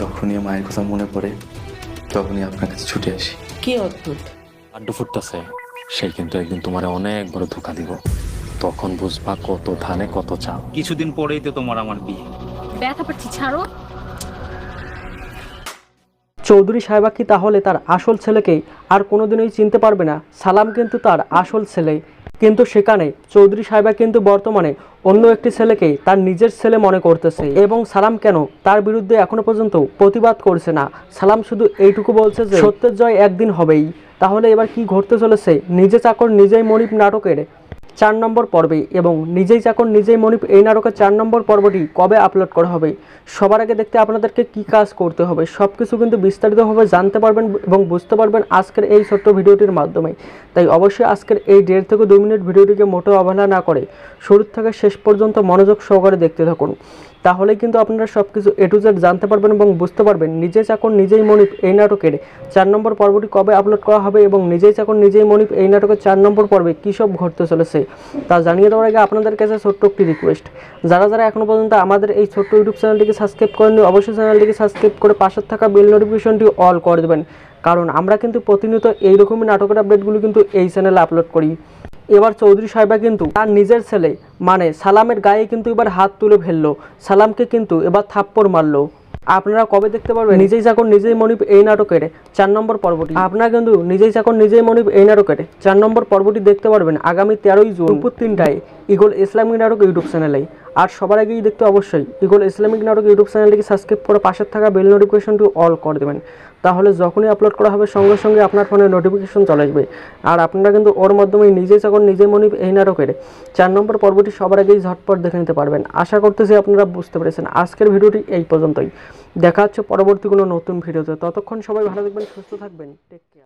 যখনই মায়ের কথা মনে পড়ে তখনই আপনার কাছে ছুটে আসি। কি অদ্ভুত। আড্ডু ফুটতেছে সেই কিন্তু একদিন তোমার অনেক বড় ধোকা দিব। তখন বুঝবা কত ধানে কত চাল। কিছুদিন পরেই তো তোমার আমার বিয়ে। ব্যথা পাচ্ছি ছাড়ো। চৌধুরী সাহেবা কি তাহলে তার আসল ছেলেকেই আর কোনোদিনই চিনতে পারবে না? সালাম কিন্তু তার আসল ছেলে কিন্তু সেখানে চৌধুরী সাহেবা কিন্তু বর্তমানে অন্য একটি ছেলেকে তার নিজের ছেলে মনে করতেছে। এবং সালাম কেন? তার বিরুদ্ধে এখনও পর্যন্ত প্রতিবাদ করছে না। সালাম শুধু এইটুকু বলছে যে, সত্যের জয় একদিন হবেই। তাহলে এবার কি ঘটতে চলেছে? নিজে চাকর, নিজেই মরিব নাটকের চার নম্বর পর্বে এবং নিজেই চাকর, নিজেই মনিপ এই নাটকের চার নম্বর পর্বটি কবে আপলোড করা হবে, সবার আগে দেখতে আপনাদেরকে কি কাজ করতে হবে সব কিছু কিন্তু বিস্তারিতভাবে জানতে পারবেন এবং বুঝতে পারবেন আজকের এই ছোট্ট ভিডিওটির মাধ্যমে। তাই অবশ্যই আজকের এই দেড় থেকে দুই মিনিট ভিডিওটিকে মোটেও অবহেলা না করে শুরু থেকে শেষ পর্যন্ত মনোযোগ সহকারে দেখতে থাকুন। তাহলে কিন্তু আপনারা সব কিছু এ টু জেড জানতে পারবেন এবং বুঝতে পারবেন। নিজে চাকর নিজেই মনিপ এই নাটকের। চার নম্বর পর্বটি কবে আপলোড করা হবে এবং নিজেই চাকর নিজেই মনিপ এই নাটকের চার নম্বর পর্বে কী সব ঘটতে চলেছে তা জানিয়ে দেওয়ার আগে আপনাদের কাছে ছোট্ট একটি রিকোয়েস্ট যারা যারা এখনও পর্যন্ত আমাদের এই ছোট্ট ইউটিউব চ্যানেলটিকে সাবস্ক্রাইব করেননি, অবশ্যই চ্যানেলটিকে সাবস্ক্রাইব করে পাশের থাকা বেল নোটিফিকেশনটি অল করে দেবেন। কারণ আমরা কিন্তু প্রতিনিয়ত এইরকমই নাটকের আপডেটগুলো কিন্তু এই চ্যানেলে আপলোড করি। এবার চৌধুরী সাহেবা কিন্তু তার নিজের ছেলে মানে সালামের গায়ে কিন্তু এবার হাত তুলে ফেলল, সালামকে কিন্তু এবার থাপ্পড় মারলো। আপনারা কবে দেখতে পারবেন? নিজেই চাকর নিজেই মনিপ এই নাটকের চার নম্বর পর্বটি। আপনারা কিন্তু নিজেই চাকর নিজেই মনিপ এই নাটকের চার নম্বর পর্বটি দেখতে পারবেন আগামী তেরোই জুন দুপুর তিনটায় ইগল ইসলামী নাটক ইউটিউব চ্যানেলে। আর সবার আগেই দেখতে অবশ্যই। ইগল ইসলামিক নাটক ইউটিউব চ্যানেলটিকে সাবস্ক্রাইব করে পাশের থাকা বেল নোটিফিকেশনটি অল করে দেবেন। তাহলে যখনই আপলোড করা হবে, সঙ্গে সঙ্গে আপনার ফোনে নোটিফিকেশন চলে আসবে। আর আপনারা কিন্তু ওর মাধ্যমে নিজেই যখন নিজে মনিপ এই নাটকের চার নম্বর পর্বটি সবার আগেই ঝটপট দেখে নিতে পারবেন। আশা করতেছি আপনারা বুঝতে পেরেছেন। আজকের ভিডিওটি এই পর্যন্তই। দেখা হচ্ছে পরবর্তী কোনো নতুন ভিডিওতে। ততক্ষণ সবাই ভালো থাকবেন, সুস্থ থাকবেন। Take care